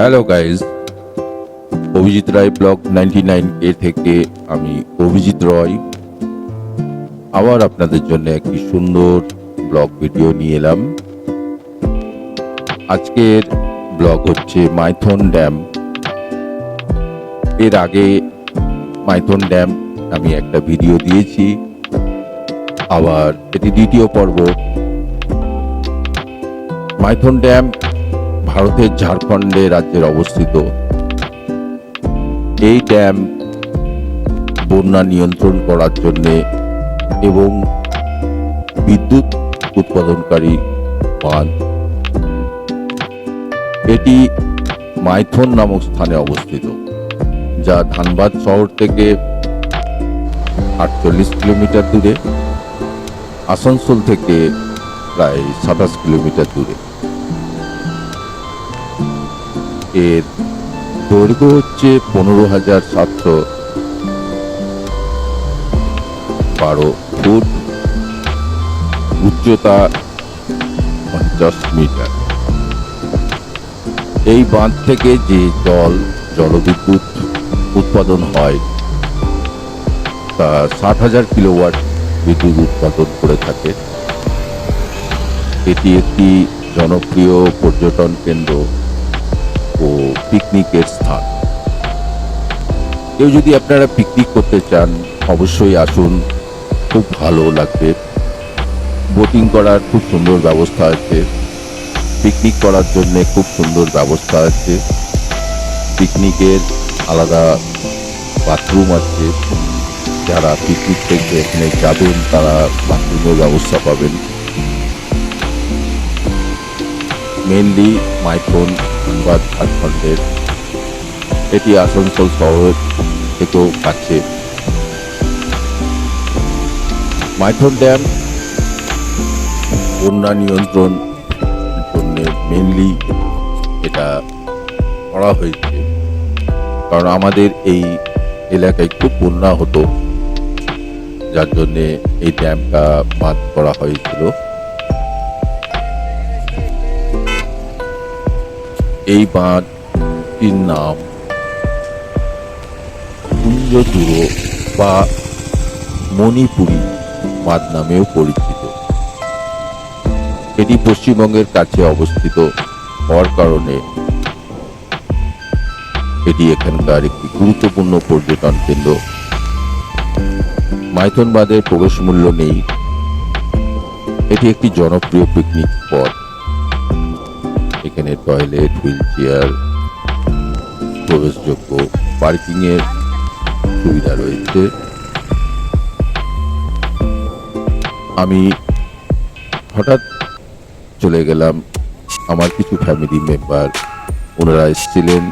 Hello guys Abhijit Roy blog ninety nine এ থেকে আমি অভিজিৎ রয়। আবার আপনাদের জন্য একটি সুন্দর ব্লগ ভিডিও নিয়ে এলাম। আজকের ব্লগ হচ্ছে মাইথন ড্যাম। এর আগে মাইথন ড্যাম আমি একটা ভিডিও দিয়েছি। আবার এটি দ্বিতীয় পর্ব। মাইথন ড্যাম ভারতের ঝাড়খণ্ডে রাজ্যের অবস্থিত। এই ড্যাম বন্যা নিয়ন্ত্রণ করার জন্যে এবং বিদ্যুৎ উৎপাদনকারী বাঁধ এটি মাইথন নামক স্থানে অবস্থিত, যা ধানবাদ শহর থেকে আটচল্লিশ কিলোমিটার দূরে, আসানসোল থেকে প্রায় সাতাশ কিলোমিটার দূরে। এর দৈর্ঘ্য হচ্ছে পনেরো হাজার সাতশো বারো ফুট, উচ্চতা পঞ্চাশ মিটার। এই বাঁধ থেকে যে জল, জলবিদ্যুৎ উৎপাদন হয়, তা ষাট হাজার কিলোওয়াট বিদ্যুৎ উৎপাদন করে থাকে। এটি একটি জনপ্রিয় পর্যটন কেন্দ্র। ও পিকনিকের স্থান। কেউ যদি আপনারা পিকনিক করতে চান, অবশ্যই আসুন। খুব ভালো লাগবে। বোটিং করার খুব সুন্দর ব্যবস্থা আছে। পিকনিক করার জন্যে খুব সুন্দর ব্যবস্থা আছে। পিকনিকের আলাদা বাথরুম আছে। যারা পিকনিক থেকে এখানে যাবেন, তারা বাথরুমের ব্যবস্থা পাবেন। মেনলি মাইথন বা ঝাড়খণ্ডের এটি আসানসোল শহর থেকেও কাছে। মাইথন ড্যাম, বন্যা নিয়ন্ত্রণ জন্য মেনলি এটা করা হয়েছে। কারণ আমাদের এই এলাকায় খুব বন্যা হতো। যার জন্যে এই ড্যামটা বাঁধ করা হয়েছিল। এই বাঁধটির নাম কুঞ্জদুরো বা মণিপুরী বাঁধ নামেও পরিচিত। এটি পশ্চিমবঙ্গের কাছে অবস্থিত হওয়ার কারণে এটি এখানকার একটি গুরুত্বপূর্ণ পর্যটন কেন্দ্র। মাইথন বাঁধের প্রবেশ মূল্য নেই। এটি একটি জনপ্রিয় পিকনিক স্পট এখানে টয়লেট, হুইল চেয়ার, প্রবেশযোগ্য পার্কিংয়ের সুবিধা রয়েছে। আমি হঠাৎ চলে গেলাম। আমার কিছু ফ্যামিলি মেম্বার ওনারা এসেছিলেন।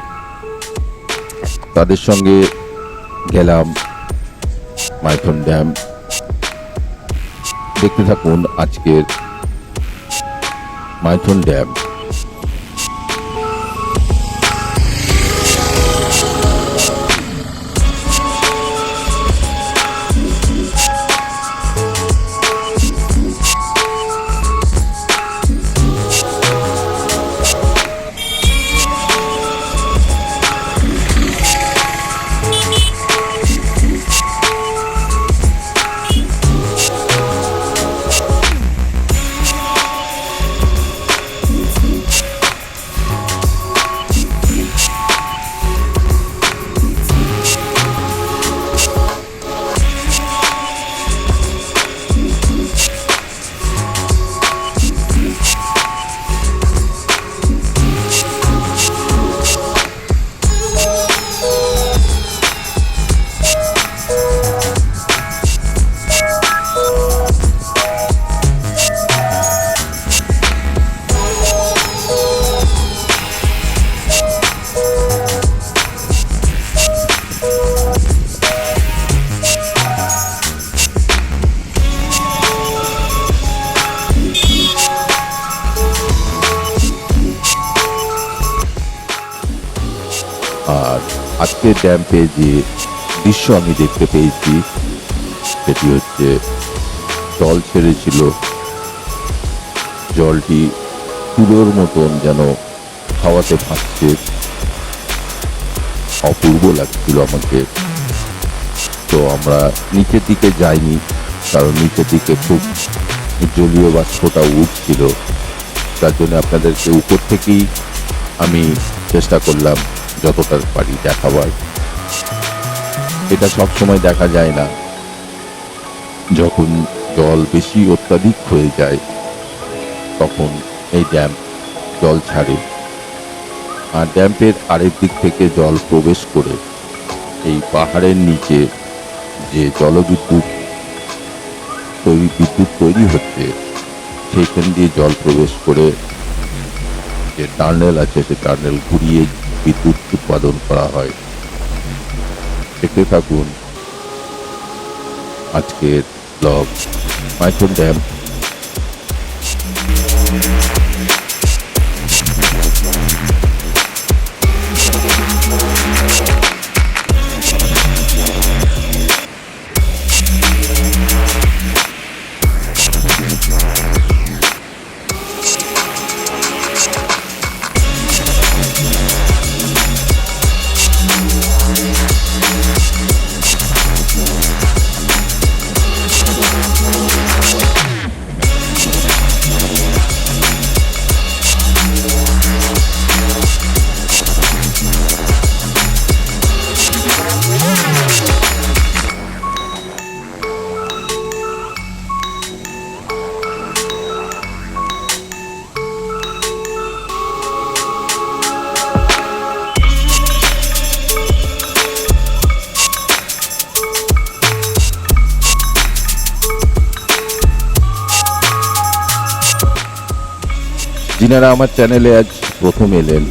তাদের সঙ্গে গেলাম মাইথন ড্যাম। দেখতে থাকুন আজকের মাইথন ড্যাম। আর আজকে ড্যাম্পে যে দৃশ্য আমি দেখতে পেয়েছি। সেটি হচ্ছে জল ছেড়েছিল। জলটি তুলোর মতন যেন হাওয়াতে ভাসছে। অপূর্ব লাগছিল আমাকে। তো আমরা নিচের দিকে যাইনি, কারণ নিচের দিকে খুব জলীয় বাষ্পটা উঠছিল। তার জন্য আপনাদেরকে উপর থেকেই আমি চেষ্টা করলাম যতটা পারি দেখাবার। এটা সব সময় দেখা যায় না। যখন জল বেশি অত্যাধিক হয়ে যায়, তখন এই ড্যাম জল ছাড়ে। আর ড্যাম্পের আরেক দিক থেকে জল প্রবেশ করে এই পাহাড়ের নিচে যে জলবিদ্যুৎ, তৈরি বিদ্যুৎ তৈরি হচ্ছে সেইখান দিয়ে জল প্রবেশ করে যে টার্নেল আছে, সে টার্নেল ঘুরিয়ে বিদ্যুৎ উৎপাদন করা হয়। দেখতে থাকুন আজকের ব্লগ। মাইথন ড্যাম। যিনারা আমার চ্যানেলে আজ প্রথম এলেন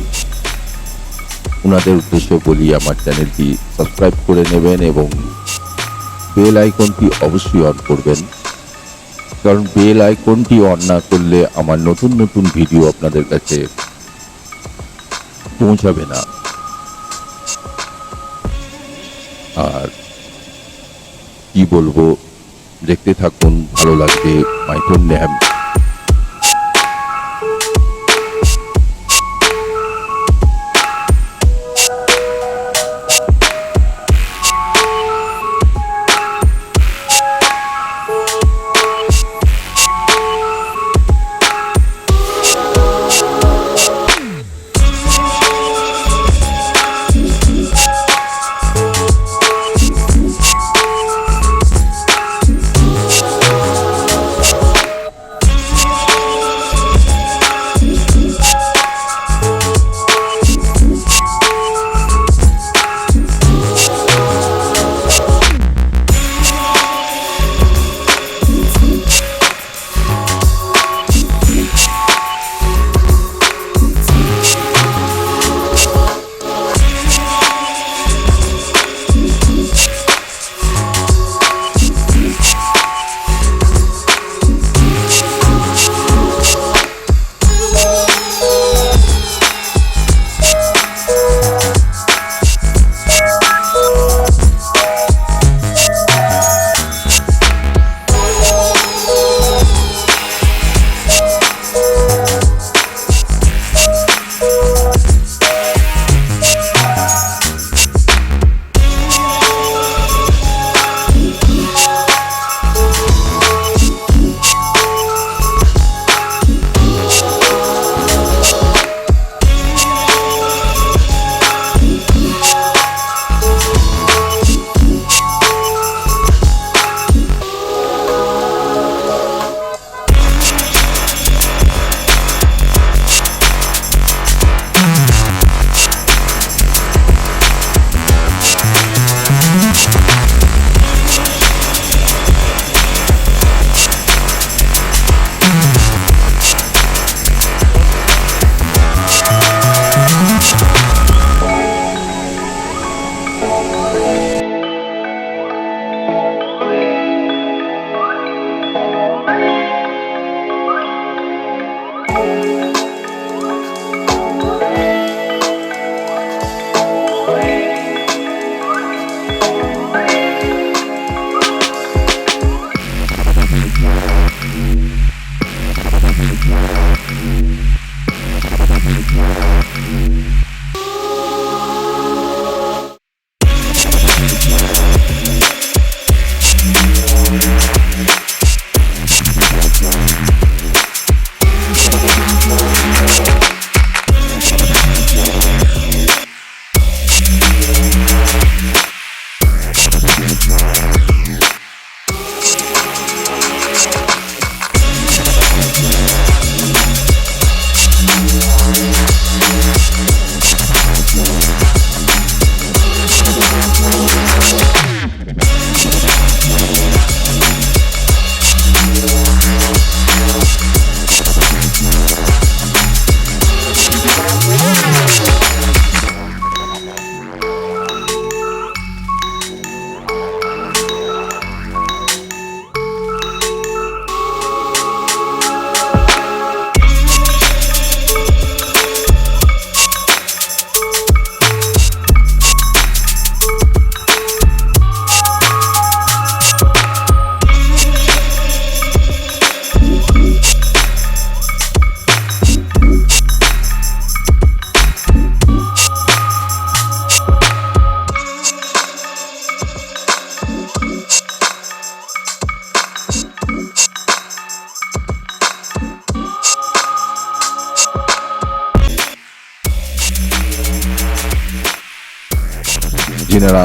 ওনাদের উদ্দেশ্যে বলি, আমার চ্যানেলটি সাবস্ক্রাইব করে নেবেন এবং বেল আইকনটি অবশ্যই অন করবেন। কারণ বেল আইকনটি অন না করলে আমার নতুন নতুন ভিডিও আপনাদের কাছে পৌঁছাবে না। আর কি বলব, দেখতে থাকুন, ভালো লাগবে। Maithon dam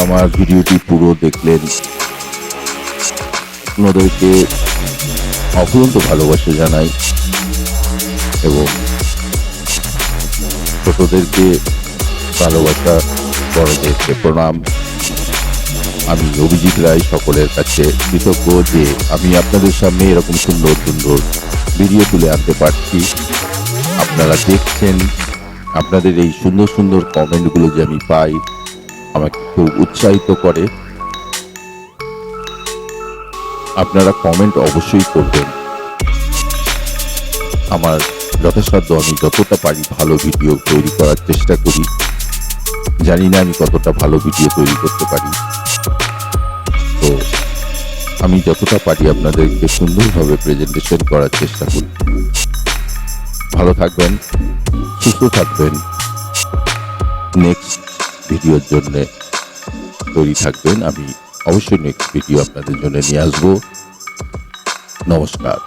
আমার ভিডিওটি পুরো দেখলেন। ওনাদেরকে অফুরন্ত ভালোবাসা জানাই এবং ছোটদেরকে ভালোবাসা, বড়দেরকে প্রণাম। আমি অভিজিৎ রায়, সকলের কাছে কৃতজ্ঞ যে আমি আপনাদের সামনে এরকম সুন্দর সুন্দর ভিডিও তুলে আনতে পারছি। আপনারা দেখছেন, আপনাদের এই সুন্দর সুন্দর কমেন্টগুলো যে আমি পাই আমাকে খুব উৎসাহিত করে। আপনারা কমেন্ট অবশ্যই করবেন। আমার যথাসাধ্য আমি যতটা পারি ভালো ভিডিও তৈরি করার চেষ্টা করি। জানি না আমি কতটা ভালো ভিডিও তৈরি করতে পারি। তো আমি যতটা পারি আপনাদেরকে সুন্দরভাবে প্রেজেন্টেশন করার চেষ্টা করি। ভালো থাকবেন, সুস্থ থাকবেন। ভিডিওর জন্য তৈরি থাকবেন। আমি অবশ্যই নেক্সট ভিডিও আপনাদের জন্য নিয়ে আসব। নমস্কার।